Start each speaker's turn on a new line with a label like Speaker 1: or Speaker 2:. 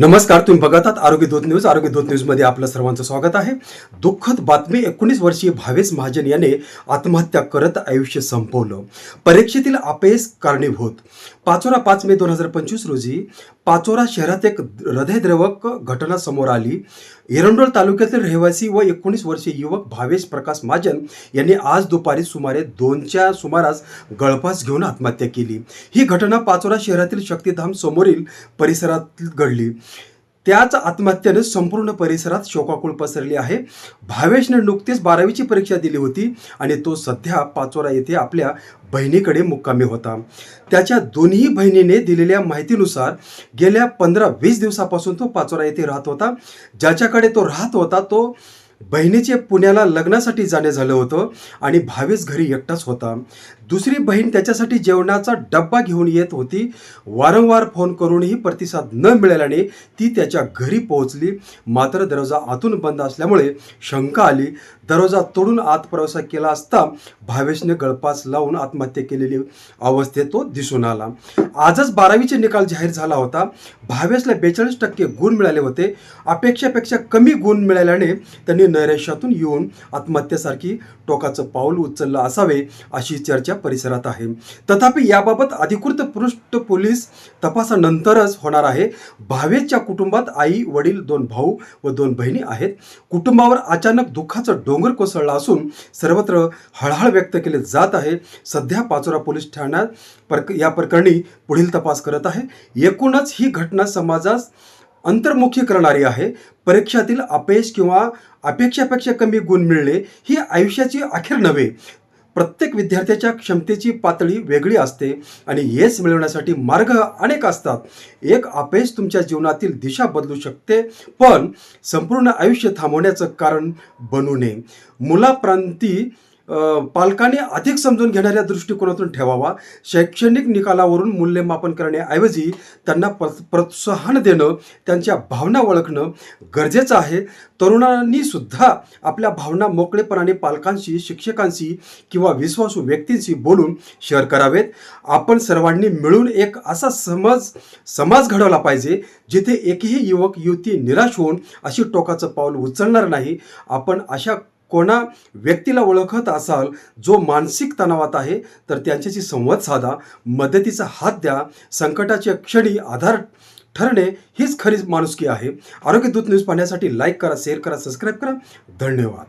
Speaker 1: नमस्कार तुम्ही बघत आहात आरोग्य दूत न्यूज. आरोग्य दूत न्यूजमध्ये आपलं सर्वांचं स्वागत आहे. दुःखद बातमी एकोणीस वर्षीय भावेश महाजन याने आत्महत्या करत आयुष्य संपवलं. परीक्षेतील अपयश कारणीभूत. पाचोरा पाच मे दोन हजार पंचवीस रोजी पाचोरा शहरात एक हृदयद्रवक घटना समोर आली. एरंडोल तालुक्यातील रहिवासी व एकोणीस वर्षीय युवक भावेश प्रकाश महाजन यांनी आज दुपारी सुमारे दोनच्या सुमारास गळफास घेऊन आत्महत्या केली. ही घटना पाचोरा शहरातील शक्तिधाम समोरील परिसरात घडली. त्याच आत्महत्येनं संपूर्ण परिसरात शोकाकुळ पसरली आहे. भावेशने नुकतीच बारावीची परीक्षा दिली होती आणि तो सध्या पाचोरा येथे आपल्या बहिणीकडे मुक्कामी होता. त्याच्या दोन्ही बहिणीने दिलेल्या माहितीनुसार गेल्या पंधरा वीस दिवसापासून तो पाचोरा येथे राहत होता. ज्याच्याकडे तो राहत होता तो बहिणीचे पुण्याला लग्नासाठी जाणे झालं होतं आणि भावेश घरी एकटाच होता. दुसरी बहीण त्याच्यासाठी जेवणाचा डब्बा घेऊन येत होती. वारंवार फोन करूनही प्रतिसाद न मिळाल्याने ती त्याच्या घरी पोहोचली. मात्र दरवाजा आतून बंद असल्यामुळे शंका आली. दरवाजा तोडून आत प्रवासा केला असता भावेशने गळपास लावून आत्महत्या केलेली अवस्थेत तो दिसून आला. आजच बारावीचे निकाल जाहीर झाला होता. भावेशला बेचाळीस टक्के गुण मिळाले होते. अपेक्षेपेक्षा कमी गुण मिळाल्याने त्यांनी नैराश्यातून येऊन आत्महत्येसारखी टोकाचं पाऊल उचललं असावे अशी चर्चा परिसरात आहे. तथापि याबाबत अधिकृत पृष्ठ पोलीस तपासानंतरच होणार आहे. भावेच्या कुटुंबात आई वडील दोन भाऊ व दोन बहिणी आहेत. कुटुंबावर अचानक दुःखाचं डोंगर कोसळला असून सर्वत्र हळहळ व्यक्त केले जात आहे. सध्या पाचोरा पोलीस ठाण्यात प्रक या प्रकरणी पुढील तपास करत आहे. एकूणच ही घटना समाजास अंतर्मुखी करणारी आहे. परीक्षातील अपयश किंवा अपेक्षापेक्षा कमी गुण मिळणे ही आयुष्याची अखेर नव्हे. प्रत्येक विद्यार्थ्याच्या क्षमतेची पातळी वेगळी असते आणि यश मिळवण्यासाठी मार्ग अनेक असतात. एक अपयश तुमच्या जीवनातील दिशा बदलू शकते पण संपूर्ण आयुष्य थांबवण्याचं कारण बनू नये. मुलाप्रांती पालकांनी अधिक समजून घेणाऱ्या दृष्टिकोनातून ठेवावा. शैक्षणिक निकालावरून मूल्यमापन करण्याऐवजी त्यांना प्र- प्रोत्साहन देणं त्यांच्या भावना ओळखणं गरजेचं आहे. तरुणांनी सुद्धा आपल्या भावना मोकळेपणाने पालकांशी शिक्षकांशी किंवा विश्वासू व्यक्तींशी बोलून शेअर करावेत. आपण सर्वांनी मिळून एक असा समज समाज घडवला पाहिजे जिथे एकही युवक युवती निराश होऊन अशी टोकाचं पाऊल उचलणार नाही. आपण अशा कोणा व्यक्तीला ओळखत असाल जो मानसिक तणावात आहे तर त्यांच्याशी संवाद साधा मदतीचा हात द्या संकटाच्या क्षणी आधार ठरणे हीच खरी माणुसकी आहे. आरोग्य दूत न्यूज पाहण्यासाठी लाईक करा शेअर करा सबस्क्राईब करा. धन्यवाद.